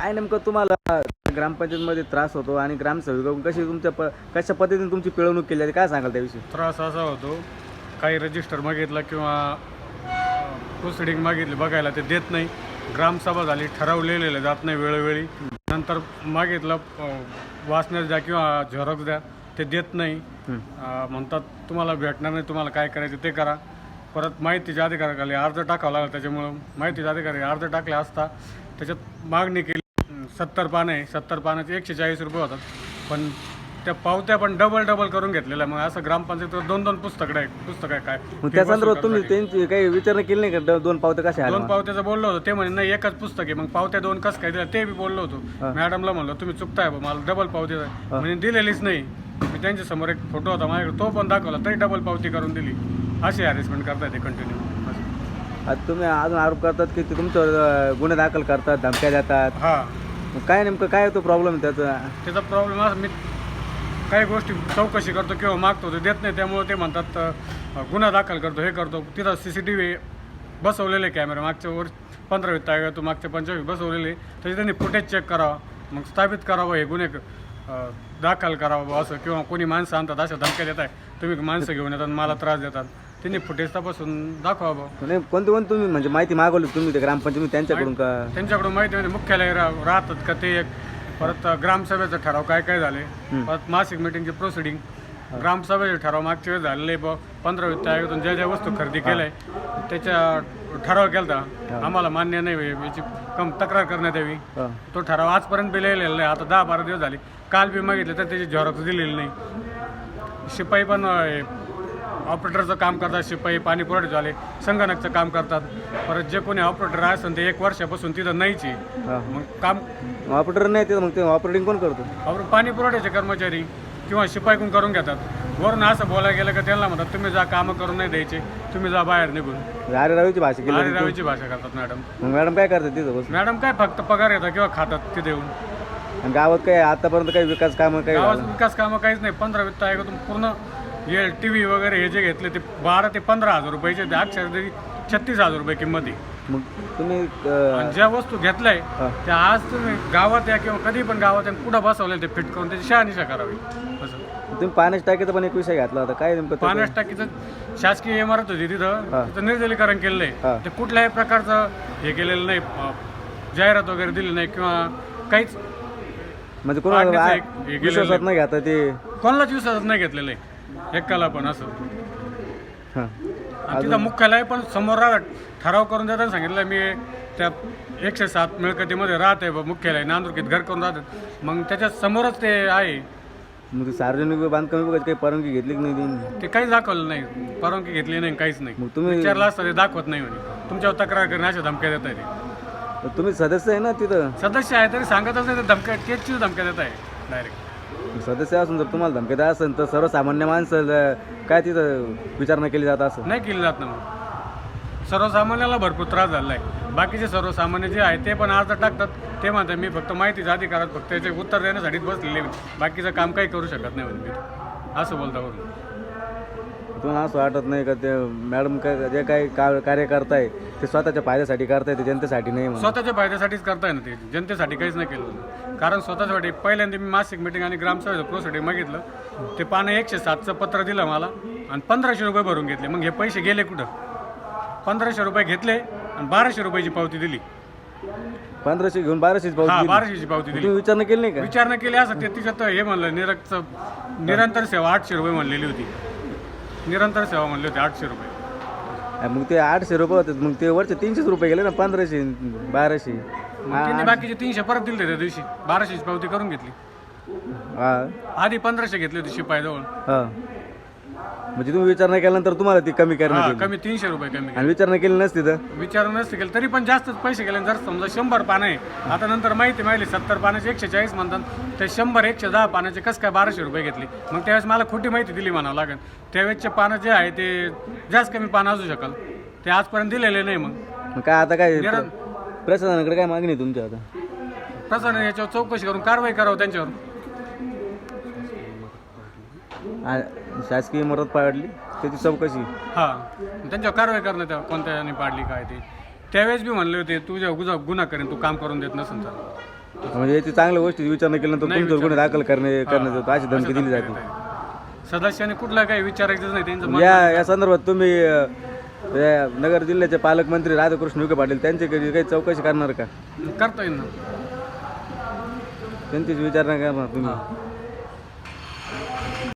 काय नेमकं तुम्हाला ग्रामपंचायतमध्ये त्रास होतो आणि ग्रामसेवक कशी तुमच्या प कशा पद्धतीने तुमची पिळवणूक केली जाते काय सांगाल त्याविषयी? त्रास असा होतो काही रजिस्टर मागितलं किंवा प्रोसिडिंग मागितली बघायला ते देत नाही. ग्रामसभा झाली ठरवलेले जात नाही वेळोवेळी. नंतर मागितलं वाचण्यास द्या किंवा झेरॉक्स द्या ते देत नाही. म्हणतात तुम्हाला भेटणार नाही तुम्हाला काय करायचं ते करा. परत माहितीच्या अधिकाराखाली अर्ज टाकावा लागला त्याच्यामुळं. माहितीच्या अधिकारी अर्ज टाकले असता त्याच्यात मागणी केली सत्तर पानं आहे. सत्तर पानाचे एकशे चाळीस रुपये होतात. पण त्या पावत्या पण डबल डबल करून घेतलेल्या. मग असं ग्रामपंचायतीवर दोन दोन पुस्तकं आहे पुस्तक आहे काय? मग त्या संदर्भात तुम्ही त्यांची काही विचारणा केली नाही का? द- दोन पावते कशा दोन आल्या पावत्याचं बोललो होतो. ते म्हणे नाही एकच पुस्तक आहे. मग पावत्या दोन कसं काय दिल्या? ते बी बोललो होतो. मॅडमला म्हणलं तुम्ही चुकताय बा, मला डबल पावती द्या. म्हणजे दिलेलीच नाही. मी त्यांच्यासमोर एक फोटो होता माझ्याकडे. तो पण दाखवला तरी डबल पावती करून दिली. अशी हॅरेसमेंट करताय ते कंटिन्यू आता तुम्ही अजून आरोप करतात की ते तुमच्यावर अं, गुन्हे दाखल करतात धमक्या देतात. हा. मग काय नेमकं काय तो प्रॉब्लेम त्याचा? त्याचा प्रॉब्लेम मी काही गोष्टी चौकशी करतो किंवा मागतो ते देत नाही त्यामुळे ते म्हणतात अ, गुन्हा दाखल करतो हे करतो. तिथं सी सी टी व्ही बसवलेले कॅमेरे मागच्या वर पंधरावी वित्त तू मागच्या पंचवीस बसवलेले त्याचे त्यांनी फुटेज चेक करावा मग स्थापित करावं हे गुन्हे अ, दाखल करावं बुवा असं किंवा कोणी माणसं आणतात अशा धमक्या देत आहे तुम्ही माणसं घेऊन येतात मला त्रास देतात. त्यांनी फुटेज तपासून दाखवा नाही कोणती कोणती तुम्ही म्हणजे माहिती मागवली तुम्ही ते ग्रामपंचायत त्यांच्याकडून का? त्यांच्याकडून माहिती म्हणजे मुख्यालय रा- राहतात का ते एक. परत ग्रामसभेचा ठराव काय काय झाले? परत मासिक मिटिंगची प्रोसिडिंग ग्रामसभेचे ठराव मागच्या वेळेस झालेले ब पंधरा वित्त आयोगातून ज्या ज्या वस्तू खरेदी केल्या त्याच्या ठराव केला आम्हाला मान्य नाही याची कम तक्रार करण्यात यावी. हा. तो ठराव आजपर्यंत बी लिहिलेला नाही. आता दहा बारा दिवस झाले. काल बी मागितलं तर त्याची झेरॉक्स दिलेली नाही. शिपाई पण ऑपरेटरचं काम करतात शिपाई पाणी पुरवठ्याचे संगणकचं काम करतात. परत जे कोणी ऑपरेटर असेल ते एक वर्षापासून तिथं नाहीच. मग काम ऑपरेटर नाही ते मग ते ऑपरेटिंग कोण करतो? आपण पाणी पुरवठ्याचे कर्मचारी किंवा शिपाईकडून करून घेतात. वरून असं बोलायला गेलं का त्यांना म्हणतात तुम्ही जा कामं करून नाही द्यायचे तुम्ही जा बाहेर निघून. अरे रवीची भाषा केली आरे रावीची भाषा करतात मॅडम. मग मॅडम काय करतात तिथं बस मॅडम काय फक्त पगार येतात किंवा खातात तिथे येऊन आणि गावात काय आतापर्यंत काही विकास कामं काही गावात? विकास कामं काहीच नाही. पंधरा वित्त आयोगातून पूर्ण हे टी व्ही वगैरे हे जे घेतले ते बारा ते पंधरा हजार रुपयाचे ते तरी छत्तीस हजार रुपये किंमत आहे मग तुम्ही अं, आणि ज्या वस्तू घेतल्याय हा. त्या आज तुम्ही गावात या किंवा कधी पण गावात या पुढं बसवले ते फिट करून त्याची शहानिशा करावी असं तुम्ही पाण्याच्या टाकीचा पण एक विषय घातला होता काय नेमकं? पाण्यास टाकीचं शासकीय इमारत होती तिथं हा. तिथं निर्जलीकरण केलेलं हा. आहे ते कुठल्याही प्रकारचं हे केलेलं नाही अं, जाहिरात वगैरे दिली नाही किंवा काहीच म्हणजे कोणाला पाण्याचं एक हे केलेलं विश्वासात आहे. नाही घेता ते कोणालाच विश्वासात नाही घेतलेलं आहे एकाला पण असं. हां. आणि तिथं मुख्यालय पण समोर ठराव करून देताना सांगितलं मी त्या एकशे सात मिळकतीमध्ये राहते बा मुख्यालय नांदुरकीत घर करून राहतात मग त्याच्या समोरच ते आहे. मग ते सार्वजनिक बांधकाम विभागाची काही परवानगी घेतली की नाही त्यांनी ते काहीच दाखवलं नाही. परवानगी घेतली नाही काहीच नाही. मग तुम्ही विचारलं असतं ते दाखवत नाही म्हणे. तुमच्यावर तक्रार करणे अशा धमक्या देत आहे ते तुम्ही सदस्य आहे ना तिथं? सदस्य आहे तरी सांगतच नाही ते धमक्या केसची धमक्या देत आहे डायरेक्ट सदस्य असून जर तुम्हाला धमकी द्या असेल तर सर्वसामान्य माणसं काय तिथं विचारणा केली जात असं? नाही केली जात ना मग. सर्वसामान्याला भरपूर त्रास झाला आहे बाकीचे सर्वसामान्य जे आहे ते पण अर्ज टाकतात. ते म्हणतात मी फक्त माहितीच्या अधिकारात फक्त त्याचे उत्तर देण्यासाठीच बसलेले बाकीचं काम काही करू शकत नाही म्हणजे असं बोलता बोलतो. तुम्हाला असं वाटत नाही का ते मॅडम काय जे काही का- कार्य करताय ते स्वतःच्या फायद्यासाठी करताय ते जनतेसाठी नाही म्हणून. स्वतःच्या फायद्यासाठीच करताय ना ते. जनतेसाठी काहीच नाही केलं. कारण स्वतःसाठी पहिल्यांदा मी मासिक मिटिंग आणि ग्रामसभेचं प्रोसिडिंग मागितलं. ते पानं एकशे सातचं पत्र दिलं मला आणि पंधराशे रुपये भरून घेतले. मग हे पैसे गेले कुठं? पंधराशे रुपये घेतले आणि बाराशे रुपयाची पावती दिली. पंधराशे घेऊन बाराशेच हा पावती बाराशेची पावती दिली. तुम्ही विचारणा केली नाही का? विचारणा केली असं ते तिच्यात हे म्हणलं निरक्तचं निरंतर सेवा आठशे रुपये म्हणलेली होती. निरंतर सेवा म्हणली होती आठशे रुपये. मग ते आठशे रुपये होते मग ते वरचे तीनशेच रुपये गेले ना पंधराशे बाराशे. मग त्यांनी बाकीचे तीनशे परत दिले त्या दिवशी बाराशेची पावती करून घेतली. हा. आधी पंधराशे घेतली होती शिपाईजवळ हा. म्हणजे तुम्ही विचारणा केल्यानंतर तुम्हाला ती कमी करण्यात हा येईल. कमी तीनशे रुपये कमी आणि विचारणा केली नसती तर? विचार नसते केलं तरी पण जास्तच पैसे गेले जर समजा शंभर पानं आहे आता नंतर माहिती माहिती सत्तर पानाचे एकशे चाळीस म्हणतात ते शंभर एकशे दहा पानाचे कसं काय बाराशे रुपये घेतले? मग त्यावेळेस मला खोटी माहिती दिली म्हणावं लागेल. त्यावेळेसचे पानं जे आहे ते जास्त कमी पानं असू शकाल. ते आजपर्यंत दिलेले नाही मग. मग काय आता काय निरं- प्रशासनाकडे काय मागणी आहे तुमच्या आता? प्रशासनाने याच्यावर चौकशी करून कारवाई करावं त्यांच्यावर. आ- शासकीय इमारत पाडली. त्याची चौकशी. हां. त्यांच्यावर कारवाई करणं त्या कोणत्या याने पाडली काय ते. त्यावेळेस बी म्हणले होते तुझ्या गुन्हा गुन्हा करेन तू काम करून देत नसेल तर. म्हणजे याची चांगल्या गोष्टी विचारणा केल्यानंतर तुमच्यावर गुन्हे दाखल करणे करण्यात येतो अशी धमकी दिली जाते. सदस्याने कुठला काही विचारायचंच नाही त्यांचं या या संदर्भात तुम्ही अ, या नगर जिल्ह्याचे पालकमंत्री राधाकृष्ण विखे पाटील त्यांची काही काही चौकशी करणार का? करता येईल ना. त्यांचीच विचारणा करणार तुम्ही.